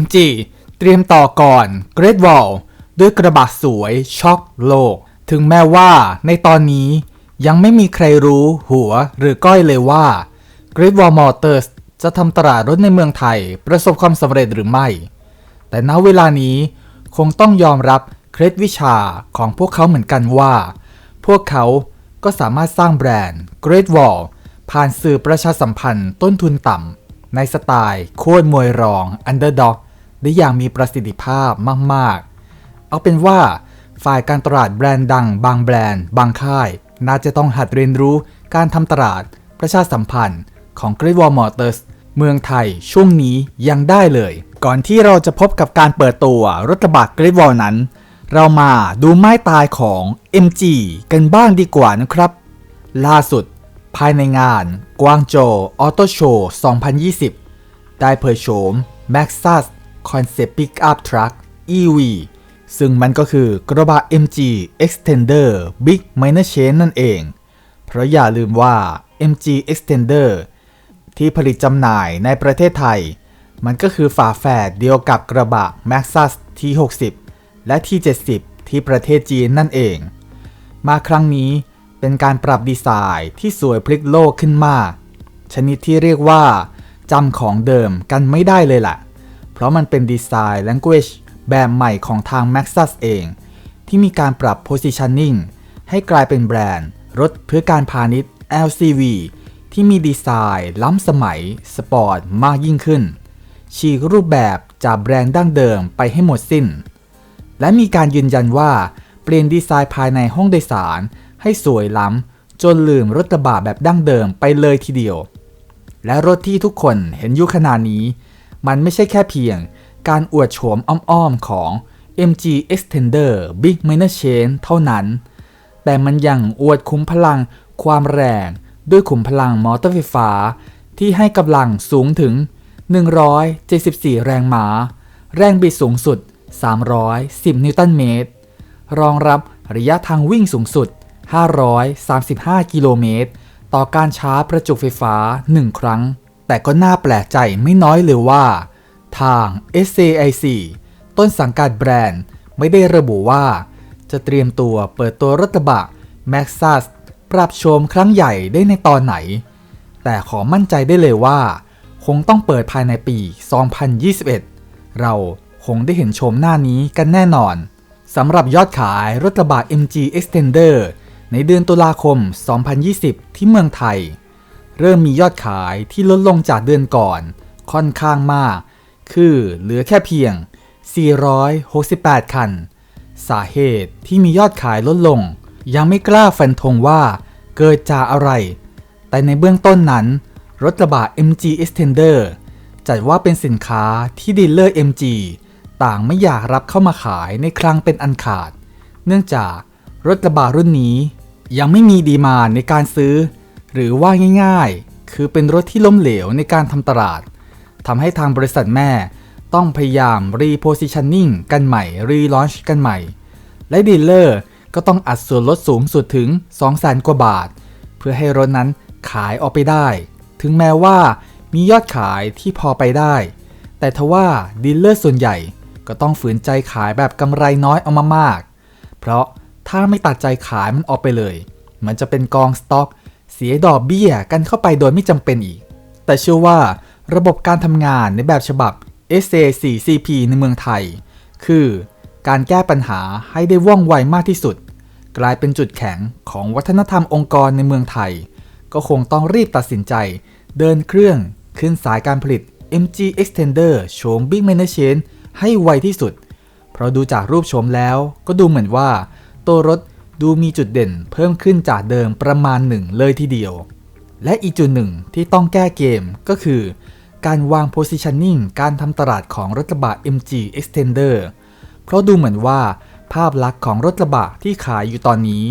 MG เตรียมต่อก่อน Great Wall ด้วยกระบะสวยช็อกโลก ถึงแม้ว่าในตอนนี้ยังไม่มีใครรู้หัวหรือก้อยเลยว่า Great Wall Motors จะทำตลาดรถในเมืองไทยประสบความสำเร็จหรือไม่ แต่ณเวลานี้คงต้องยอมรับเคล็ดวิชาของพวกเขาเหมือนกันว่า พวกเขาก็สามารถสร้างแบรนด์ Great Wall ผ่านสื่อประชาสัมพันธ์ต้นทุนต่ำ ในสไตล์โค่นมวยรอง Underdog ได้อย่างมีประสิทธิภาพมากๆ เอาเป็นว่าฝ่ายการตลาดแบรนด์ดัง บางแบรนด์ บางค่าย น่าจะต้องหัดเรียนรู้การทำตลาดประชาสัมพันธ์ของ Great Wall Motors เมืองไทยช่วงนี้ยังได้เลย ก่อนที่เราจะพบกับการเปิดตัวรถกระบะ Great Wall นั้น เรามาดูไม้ตายของ MG กันบ้างดีกว่านะครับ ล่าสุด ภายในงานกวางโจวออโตโชว์2020 ได้เผยโฉม Maxus Concept Pickup Truck EV ซึ่งมันก็คือกระบะ MG Extender Big Minor Change นั่นเอง เพราะอย่าลืมว่า MG Extender ที่ผลิตจำหน่ายในประเทศไทย มันก็คือฝาแฝดเดียวกับกระบะ Maxus T60 และ T70 ที่ประเทศจีนนั่นเอง มาครั้งนี้ เป็นการปรับดีไซน์ที่สวยพลิกโลกขึ้นมาก ชนิดที่เรียกว่าจำของเดิมกันไม่ได้เลยล่ะ เพราะมันเป็นดีไซน์ language แบบใหม่ของทาง Maxus เอง ที่มีการปรับ positioning ให้กลายเป็นแบรนด์ รถเพื่อการพาณิชย์ LCV ที่มีดีไซน์ล้ำสมัย สปอร์ตมากยิ่งขึ้น ฉีกรูปแบบจากแบรนด์ดั้งเดิมไปให้หมดสิ้น และมีการยืนยันว่าเปลี่ยนดีไซน์ภายในห้องโดยสาร ให้สวยล้ำจนลืมรถกระบะแบบดั้งเดิมไปเลยทีเดียว และรถที่ทุกคนเห็นอยู่ขนาดนี้ มันไม่ใช่แค่เพียงการอวดโฉมอ้อมๆของ MG Extender Big Minor Chain เท่านั้น แต่มันยังอวดคุ้มพลังความแรงด้วยขุมพลังมอเตอร์ไฟฟ้า ที่ให้กำลังสูงถึง 174 แรงม้าแรงบิดสูงสุด 310 นิวตันเมตร รองรับระยะทางวิ่งสูงสุด 535 กิโลเมตร ต่อการชาร์จประจุไฟฟ้า 1 ครั้ง แต่ก็น่าแปลกใจไม่น้อยเลยว่า ทาง SAIC ต้นสังกัดแบรนด์ไม่ได้ระบุว่า จะเตรียมตัวเปิดตัวรถกระบะ Maxus ปรับโฉมครั้งใหญ่ได้ในตอนไหน แต่ขอมั่นใจได้เลยว่า คงต้องเปิดภายในปี 2021 เราคงได้เห็นโฉมหน้านี้กันแน่นอนสำหรับยอดขายรถกระบะ MG Extender ในเดือนตุลาคม 2020 ที่เมืองไทย เริ่มมียอดขายที่ลดลงจากเดือนก่อน ค่อนข้างมาก คือเหลือแค่เพียง 468 คัน สาเหตุที่มียอดขายลดลง ยังไม่กล้าฟันธงว่าเกิดจากอะไร แต่ในเบื้องต้นนั้น รถกระบะ MG Extender จัดว่าเป็นสินค้าที่ดีลเลอร์ MG ต่างไม่อยากรับเข้ามาขายในครั้งเป็นอันขาด เนื่องจากรถกระบะรุ่นนี้ ยังไม่มีดีมานในการซื้อ หรือว่าง่ายๆ คือเป็นรถที่ล้มเหลวในการทำตลาดทำให้ทางบริษัทแม่ต้องพยายาม repositioning กันใหม่ relaunch กันใหม่ และดีลเลอร์ก็ต้องอัดส่วนลดสูงสุดถึง 200,000 กว่าบาท เพื่อให้รถนั้นขายออกไปได้ ถึงแม้ว่ามียอดขายที่พอไปได้ แต่ทว่าดีลเลอร์ส่วนใหญ่ก็ต้องฝืนใจขายแบบกำไรน้อยเอามามาก เพราะ ถ้าไม่ตัดใจขายมันออกไปเลย มันจะเป็นกองสต็อก เสียดอกเบี้ยกันเข้าไปโดยไม่จำเป็นอีก แต่เชื่อว่าระบบการทำงานในแบบฉบับ SA4CP ในเมืองไทย คือการแก้ปัญหาให้ได้ว่องไวมากที่สุด กลายเป็นจุดแข็งของวัฒนธรรมองค์กรในเมืองไทย ก็คงต้องรีบตัดสินใจ เดินเครื่องขึ้นสายการผลิต MG Extender โฉม Big m a n a g e ให้ไวที่สุด เพราะดูจากรูปโฉมแล้วก็ดูเหมือนว่า ตัวรถดูมีจุดเด่นเพิ่มขึ้นจากเดิมประมาณหนึ่งเลยทีเดียว และอีกจุดหนึ่งที่ต้องแก้เกมก็คือ การวาง positioning การทำตลาดของรถกระบะ MG Extender เพราะดูเหมือนว่าภาพลักษณ์ของรถกระบะที่ขายอยู่ตอนนี้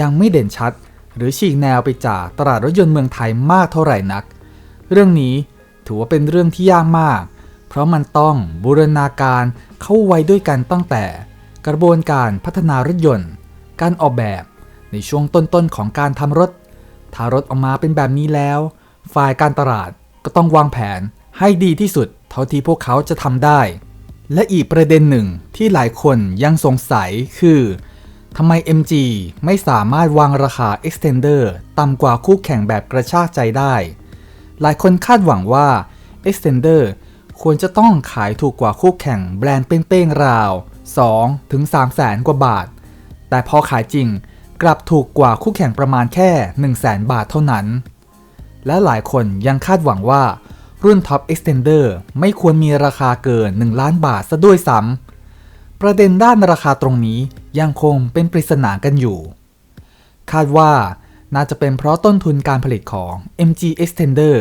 ยังไม่เด่นชัด หรือฉีกแนวไปจากตลาดรถยนต์เมืองไทยมากเท่าไหร่นัก เรื่องนี้ถือว่าเป็นเรื่องที่ยากมาก เพราะมันต้องบูรณาการเข้าไว้ด้วยกันตั้งแต่ กระบวนการพัฒนารถยนต์ การออกแบบในช่วงต้นๆของการทำรถ ถ้ารถออกมาเป็นแบบนี้แล้ว ฝ่ายการตลาดก็ต้องวางแผนให้ดีที่สุดเท่าที่พวกเขาจะทำได้ และอีกประเด็นหนึ่งที่หลายคนยังสงสัยคือทำไม MG ไม่สามารถวางราคา Extender ต่ำกว่าคู่แข่งแบบกระชากใจได้ หลายคนคาดหวังว่า Extender ควรจะต้องขายถูกกว่าคู่แข่งแบรนด์เป้งๆราว 2ถึง3แสนกว่าบาท แต่พอขายจริงกลับถูกกว่าคู่แข่งประมาณแค่ 1 0 0 0 0แสนบาทเท่านั้น และหลายคนยังคาดหวังว่ารุ่น Top Extender ไม่ควรมีราคาเกิน 1 ล้านบาทซะด้วยซ้ำ ประเด็นด้านราคาตรงนี้ยังคงเป็นปริศนากันอยู่ คาดว่าน่าจะเป็นเพราะต้นทุนการผลิตของ MG Extender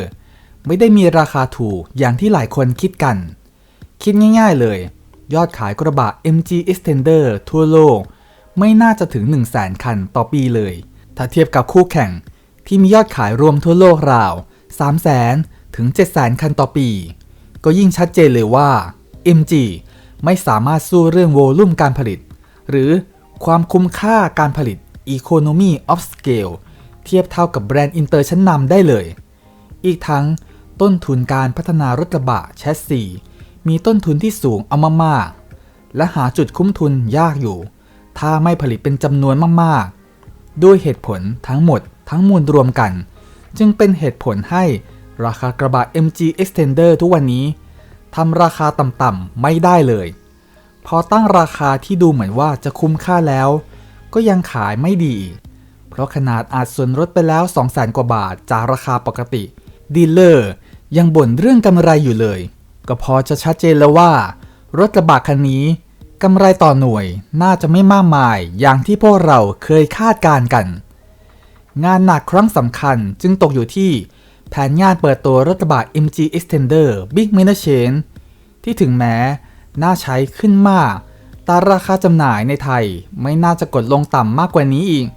ไม่ได้มีราคาถูกอย่างที่หลายคนคิดกัน คิดง่ายๆเลย ยอดขายกระบะ MG Extender ทั่วโลก ไม่น่าจะถึง 1 0 0 0 0แสนคันต่อปีเลย ถ้าเทียบกับคู่แข่ง ที่มียอดขายรวมทั่วโลกราว 3 0 0 0 0 0 ถึง7 0 0 0 0 0 คันต่อปี ก็ยิ่งชัดเจนเลยว่า MG ไม่สามารถสู้เรื่องโวลุ่มการผลิต หรือความคุ้มค่าการผลิต Economy of Scale เทียบเท่ากับแบรนด์อินเตอร์ชั้นนำได้เลย อีกทั้งต้นทุนการพัฒนารถกระบะแชสซี มีต้นทุนที่สูงเอามากๆ และหาจุดคุ้มทุนยากอยู่ ถ้าไม่ผลิตเป็นจำนวนมากๆ ด้วยเหตุผลทั้งหมดทั้งมวลรวมกัน จึงเป็นเหตุผลให้ราคากระบะ MG Extender ทุกวันนี้ทำราคาต่ำๆไม่ได้เลย พอตั้งราคาที่ดูเหมือนว่าจะคุ้มค่าแล้ว ก็ยังขายไม่ดี เพราะขนาดอาจส่วนลดไปแล้ว200,000กว่าบาทจากราคาปกติ ดีลเลอร์ยังบ่นเรื่องกำไรอยู่เลย ก็พอจะชัดเจนแล้วว่า รถกระบะคันนี้กำไรต่อหน่วยน่าจะไม่มากมายอย่างที่พวกเราเคยคาดการ์กัน งานหนักครั้งสำคัญจึงตกอยู่ที่แผนงานเปิดตัวรถกระบะ MG Extender Big m i n i c h a n ที่ถึงแม้น่าใช้ขึ้นมาก แต่ราคาจำหน่ายในไทยไม่น่าจะกดลงต่ำมากกว่านี้อีก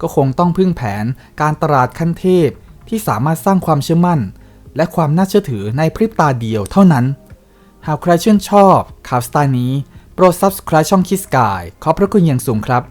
ก็คงต้องพึ่งแผนการตลาดขั้นเทพที่สามารถสร้างความเชื่อมั่น และความน่าเชื่อถือในพริบตาเดียวเท่านั้น หากใครชื่นชอบข่าวสไตล์นี้ โปรด subscribe ช่องคิสกายขอบพระคุณอย่างสูงครับ